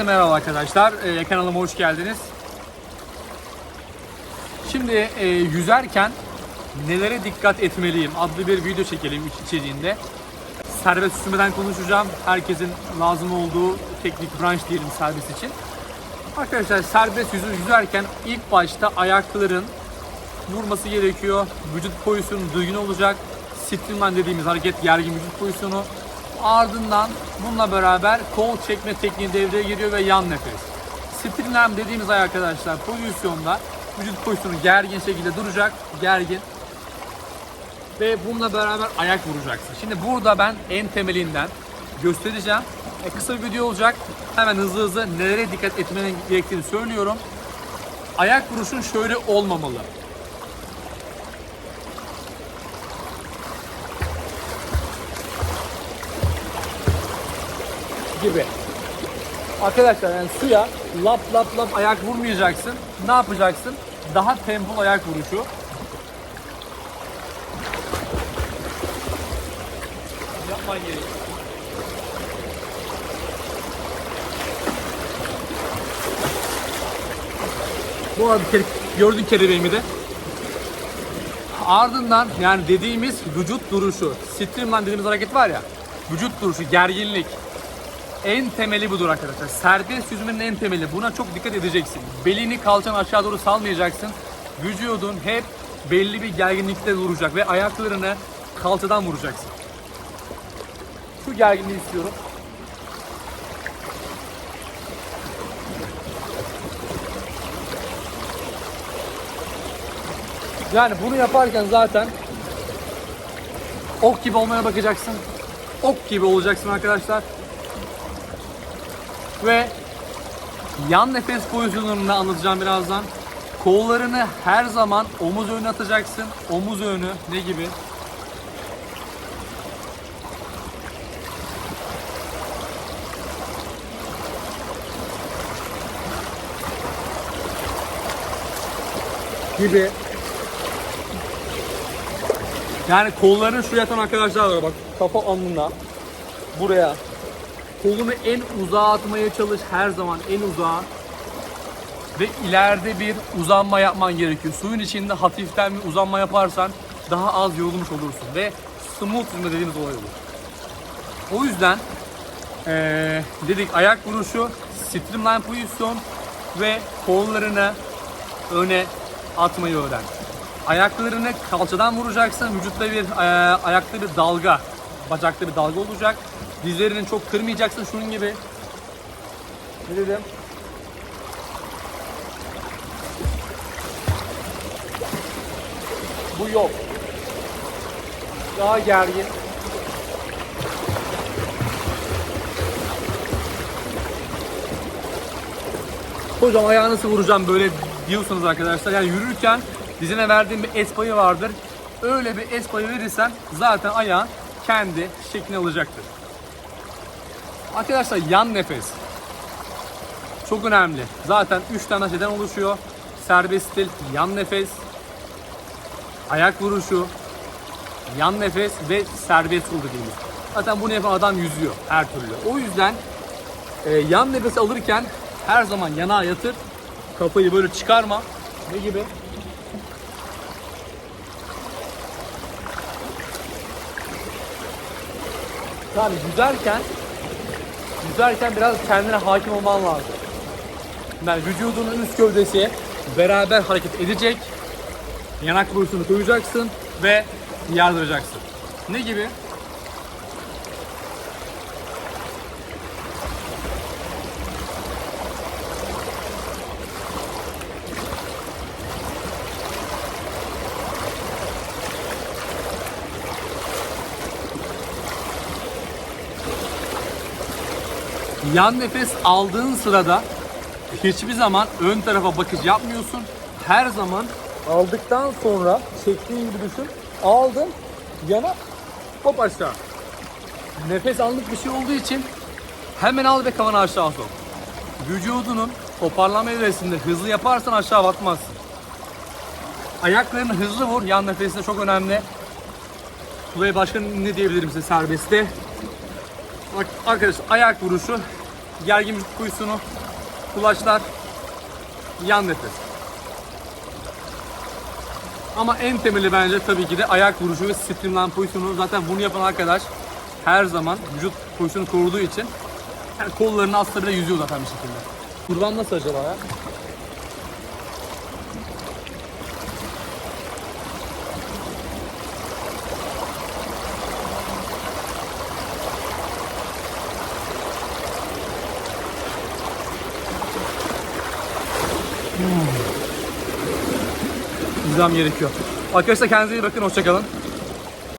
Herkese merhaba arkadaşlar. Ee, kanalıma hoş geldiniz. Şimdi e, yüzerken nelere dikkat etmeliyim adlı bir video çekelim iç içeriğinde. Serbest yüzmeden konuşacağım. Herkesin lazım olduğu teknik branş diyelim serbest için. Arkadaşlar serbest yüzü yüzerken ilk başta ayakların vurması gerekiyor. Vücut pozisyonu düzgün olacak. Streamline dediğimiz hareket gergin vücut pozisyonu. Ardından bununla beraber kol çekme tekniği devreye giriyor ve yan nefes. Streamline dediğimiz ay arkadaşlar pozisyonda vücut pozisyonu gergin şekilde duracak. Gergin. Ve bununla beraber ayak vuracaksın. Şimdi burada ben en temelinden göstereceğim. E, kısa bir video olacak. Hemen hızlı hızlı nelere dikkat etmenin gerektiğini söylüyorum. Ayak vuruşun şöyle olmamalı. Gibi. Arkadaşlar yani suya lap lap lap ayak vurmayacaksın. Ne yapacaksın? Daha tempolu ayak vuruşu. Yapman gerekiyor. Bu arada gördün kelebeğimi de. Ardından yani dediğimiz vücut duruşu, streamline dediğimiz hareket var ya, vücut duruşu, gerginlik, en temeli budur arkadaşlar. Serbest yüzmenin en temeli. Buna çok dikkat edeceksin. Belini kalçanı aşağı doğru salmayacaksın. Vücudun hep belli bir gerginlikte duracak ve ayaklarını kalçadan vuracaksın. Şu gerginliği istiyorum. Yani bunu yaparken zaten ok gibi olmaya bakacaksın. Ok gibi olacaksın arkadaşlar ve yan nefes pozisyonunu anlatacağım birazdan. Kollarını her zaman omuz önüne atacaksın. Omuz önü ne gibi? Gibi. Yani kollarını şuraya atan arkadaşlar var bak. Kafa alnına. Buraya kolunu en uzağa atmaya çalış her zaman en uzağa. Ve ileride bir uzanma yapman gerekiyor. Suyun içinde hafiften bir uzanma yaparsan daha az yorulmuş olursun ve smooth yüzme dediğimiz olay olur. O yüzden ee, dedik ayak vuruşu, streamline pozisyon ve kollarını öne atmayı öğren. Ayaklarını kalçadan vuracaksın. Vücutta bir e, ayakta bir dalga, bacakta bir dalga olacak. Dizlerini çok kırmayacaksın şunun gibi. Ne dedim? Bu yok. Daha gergin. Hocam ayağı nasıl vuracağım böyle diyorsunuz arkadaşlar. Yani yürürken dizine verdiğim bir es payı vardır. Öyle bir es payı verirsen zaten ayağın kendi şeklini alacaktır. Arkadaşlar yan nefes. Çok önemli. Zaten 3 tane şeyden oluşuyor. Serbest stil, yan nefes, ayak vuruşu, yan nefes ve serbest kul dediğimiz. Zaten bunu yapan adam yüzüyor her türlü. O yüzden e, yan nefes alırken her zaman yana yatır. Kafayı böyle çıkarma. Ne gibi? Yani yüzerken yüzerken biraz kendine hakim olman lazım. Yani vücudunun üst gövdesi beraber hareket edecek. Yanak vuruşunu koyacaksın ve yardıracaksın. Ne gibi? Yan nefes aldığın sırada hiçbir zaman ön tarafa bakış yapmıyorsun. Her zaman aldıktan sonra çektiğin gibi düşün. Aldın yana hop aşağı. Nefes anlık bir şey olduğu için hemen al ve kafanı aşağı sok. Vücudunun toparlama evresinde hızlı yaparsan aşağı batmazsın. Ayaklarını hızlı vur. Yan nefesinde çok önemli. Buraya başka ne diyebilirim size serbestte? Bak arkadaşlar ayak vuruşu gergin vücut pozisyonu, kulaçlar, yan nefes. Ama en temeli bence tabii ki de ayak vuruşu ve streamline pozisyonu. Zaten bunu yapan arkadaş her zaman vücut pozisyonu koruduğu için yani kollarını asla bile yüzüyor zaten bir şekilde. Kurban nasıl acaba ya? Nizam gerekiyor. Arkadaşlar kendinize iyi bakın. Hoşçakalın.